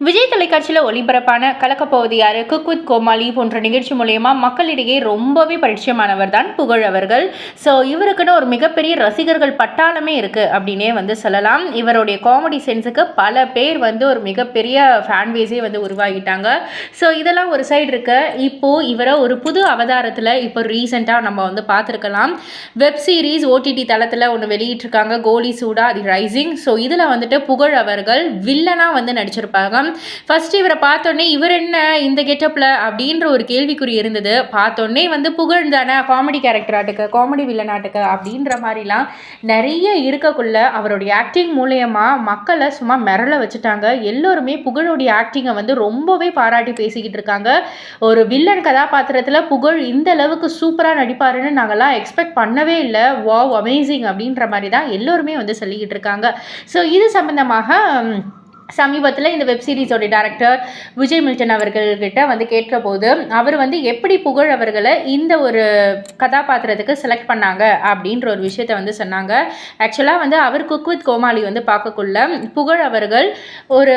விஜய் தொலைக்காட்சியில் ஒளிபரப்பான கலக்கப்போவது யாரு குக் வித் கோமாளி போன்ற நிகழ்ச்சி மூலயமா மக்களிடையே ரொம்பவே பரிச்சயமானவர் தான் புகழ் அவர்கள். ஸோ இவருக்குன்னு ஒரு மிகப்பெரிய ரசிகர்கள் பட்டாளமே இருக்குது அப்படின்னே வந்து சொல்லலாம். இவருடைய காமெடி சென்ஸுக்கு பல பேர் வந்து ஒரு மிகப்பெரிய ஃபேன் பேஸே வந்து உருவாகிட்டாங்க. ஸோ இதெல்லாம் ஒரு சைடு இருக்கு. இப்போது இவரை ஒரு புது அவதாரத்தில் இப்போ ரீசெண்டாக நம்ம வந்து பார்த்துருக்கலாம். வெப் சீரிஸ் ஓடிடி தளத்தில் ஒன்று வெளியிட்டிருக்காங்க. கோலி சூடா தி ரைசிங் ஸோ இதில் வந்துட்டு புகழ் அவர்கள் வில்லனாக வந்து நடிச்சிருப்பாங்க. ஃபர்ஸ்ட் இவரை பார்த்தோன்னே இவர் என்ன இந்த கெட்டப்பில் அப்படின்ற ஒரு கேள்விக்குறி இருந்தது. பார்த்தோன்னே வந்து புகழ்ந்தான காமெடி கேரக்டராட்டுக்கு காமெடி வில்லனாட்டுக்கு அப்படின்ற மாதிரிலாம் நிறைய இருக்கக்குள்ள அவருடைய ஆக்டிங் மூலயமா மக்களை சும்மா மிரள வச்சுட்டாங்க. எல்லோருமே புகழுடைய ஆக்டிங்கை வந்து ரொம்பவே பாராட்டி பேசிக்கிட்டு இருக்காங்க. ஒரு வில்லன் கதாபாத்திரத்தில் புகழ் இந்த அளவுக்கு சூப்பராக நடிப்பாருன்னு நாங்கள்லாம் எக்ஸ்பெக்ட் பண்ணவே இல்லை. வாவ் அமேசிங் அப்படின்ற மாதிரி தான் எல்லோருமே வந்து சொல்லிக்கிட்டு இருக்காங்க. ஸோ இது சம்மந்தமாக சமீபத்தில் இந்த வெப் சீரிஸோட டேரக்டர் விஜய் மில்டன் அவர்கள்கிட்ட வந்து கேட்டபோது அவர் வந்து எப்படி புகழ் அவர்களை இந்த ஒரு கதாபாத்திரத்துக்கு செலக்ட் பண்ணாங்க அப்படின்ற ஒரு விஷயத்த வந்து சொன்னாங்க. ஆக்சுவலாக வந்து அவர் குக் வித் கோமாளி வந்து பார்க்கக்குள்ள புகழ் அவர்கள் ஒரு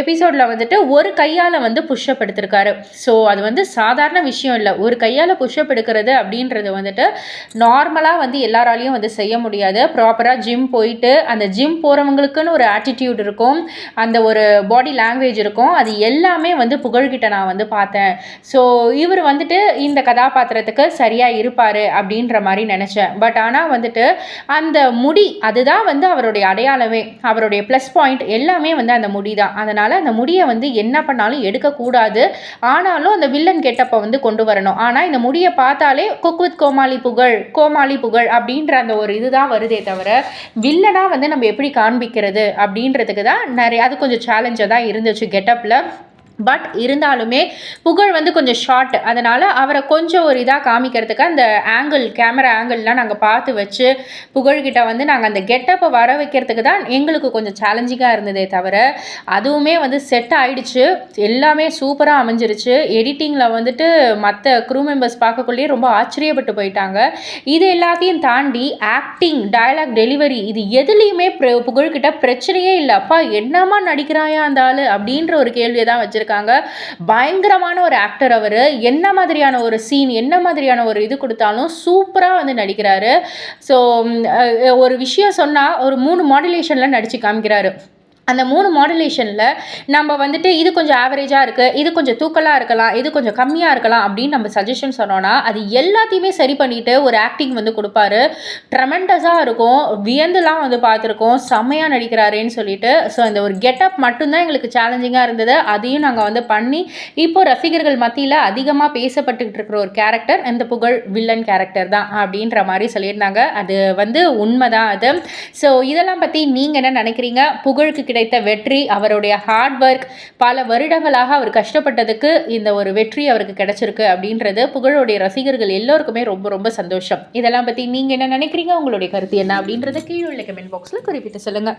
எபிசோடில் வந்துட்டு ஒரு கையால் வந்து புஷ்அப் எடுத்திருக்காரு. ஸோ அது வந்து சாதாரண விஷயம் இல்லை. ஒரு கையால் புஷ்அப் எடுக்கிறது அப்படின்றது வந்துட்டு நார்மலாக வந்து எல்லாராலையும் வந்து செய்ய முடியாது. ப்ராப்பராக ஜிம் போயிட்டு அந்த ஜிம் போகிறவங்களுக்குன்னு ஒரு ஆட்டிடியூட் இருக்கும். அந்த அந்த ஒரு பாடி லாங்குவேஜ் இருக்கும். அது எல்லாமே வந்து புகழ்கிட்ட நான் வந்து பார்த்தேன். ஸோ இவர் வந்துட்டு இந்த கதாபாத்திரத்துக்கு சரியாக இருப்பார் அப்படின்ற மாதிரி நினச்சேன். பட் ஆனால் வந்துட்டு அந்த முடி அதுதான் வந்து அவருடைய அடையாளமே. அவருடைய ப்ளஸ் பாயிண்ட் எல்லாமே வந்து அந்த முடி தான் அதனால் அந்த முடியை வந்து என்ன பண்ணாலும் எடுக்கக்கூடாது. ஆனாலும் அந்த வில்லன் கெட்டப்பை வந்து கொண்டு வரணும். ஆனால் இந்த முடியை பார்த்தாலே குக் வித் கோமாளி புகழ் கோமாளி புகழ் அப்படின்ற அந்த ஒரு இதுதான் வருதே தவிர வில்லனாக வந்து நம்ம எப்படி காண்பிக்கிறது அப்படின்றதுக்கு தான் நிறைய அது கொஞ்சம் சேலஞ்சாக தான் இருந்துச்சு. கெட்டப்பில் பட் இருந்தாலுமே புகழ் வந்து கொஞ்சம் ஷார்ட் அதனால் அவரை கொஞ்சம் ஒரு இதாக காமிக்கிறதுக்கு அந்த ஆங்கிள் கேமரா ஆங்கிள்லாம் நாங்கள் பார்த்து வச்சு புகழ்கிட்ட வந்து நாங்கள் அந்த கெட்டப்பை வர வைக்கிறதுக்கு தான் எங்களுக்கு கொஞ்சம் சேலஞ்சிங்காக இருந்ததே தவிர அதுவுமே வந்து செட் ஆகிடுச்சு எல்லாமே சூப்பராக அமைஞ்சிருச்சு. எடிட்டிங்கில் வந்துட்டு மற்ற க்ரூ மெம்பர்ஸ் பார்க்கக்குள்ளேயே ரொம்ப ஆச்சரியப்பட்டு போயிட்டாங்க. இது எல்லாத்தையும் தாண்டி ஆக்டிங் டயலாக் டெலிவரி இது எதுலேயுமே புகழ்கிட்ட பிரச்சனையே இல்லை. அப்பா என்னம்மா நடிக்கிறாயா அந்த ஆள்? அப்படின்ற ஒரு கேள்வியை தான் வச்சுருக்காங்க. பயங்கரமான ஒரு ஆக்டர் அவர். என்ன மாதிரியான ஒரு சீன் என்ன மாதிரியான ஒரு இது கொடுத்தாலும் சூப்பராக வந்து நடிக்கிறாரு. ஸோ ஒரு விஷயம் சொன்னால் ஒரு மூணு மாடுலேஷனில் நடித்து காமிக்கிறாரு. அந்த மூணு மாடுலேஷனில் நம்ம வந்துட்டு இது கொஞ்சம் ஆவரேஜாக இருக்குது இது கொஞ்சம் தூக்கலாக இருக்கலாம் இது கொஞ்சம் கம்மியாக இருக்கலாம் அப்படின்னு நம்ம சஜஷன் சொன்னோன்னா அது எல்லாத்தையுமே சரி பண்ணிட்டு ஒரு ஆக்டிங் வந்து கொடுப்பாரு. ட்ரமெண்டஸாக இருக்கும். வியந்துலாம் வந்து பார்த்துருக்கோம். செம்மையாக நடிக்கிறாருன்னு சொல்லிட்டு. ஸோ இந்த ஒரு கெட்டப் மட்டும்தான் எங்களுக்கு சேலஞ்சிங்காக இருந்தது. அதையும் நாங்கள் வந்து பண்ணி இப்போ ரசிகர்கள் மத்தியில் அதிகமாக பேசப்பட்டுக்கிட்டு இருக்கிற ஒரு கேரக்டர் இந்த புகழ் வில்லன் கேரக்டர் தான் அப்படின்ற மாதிரி சொல்லியிருந்தாங்க. அது வந்து உண்மைதான் அது. ஸோ இதெல்லாம் பற்றி நீங்கள் என்ன நினைக்கிறீங்க? புகழுக்கு கிடைத்த வெற்றி அவருடைய ஹார்ட் ஒர்க் பல வருடங்களாக அவர் கஷ்டப்பட்டதுக்கு இந்த ஒரு வெற்றி அவருக்கு கிடைச்சிருக்கு அப்படின்றது புகழுடைய ரசிகர்கள் எல்லோருக்குமே ரொம்ப ரொம்ப சந்தோஷம். இதெல்லாம் பற்றி நீங்கள் என்ன நினைக்கிறீங்க? உங்களுடைய கருத்து என்ன அப்படின்றத கீழே உள்ள கமெண்ட் பாக்ஸில் குறிப்பிட்டு சொல்லுங்கள்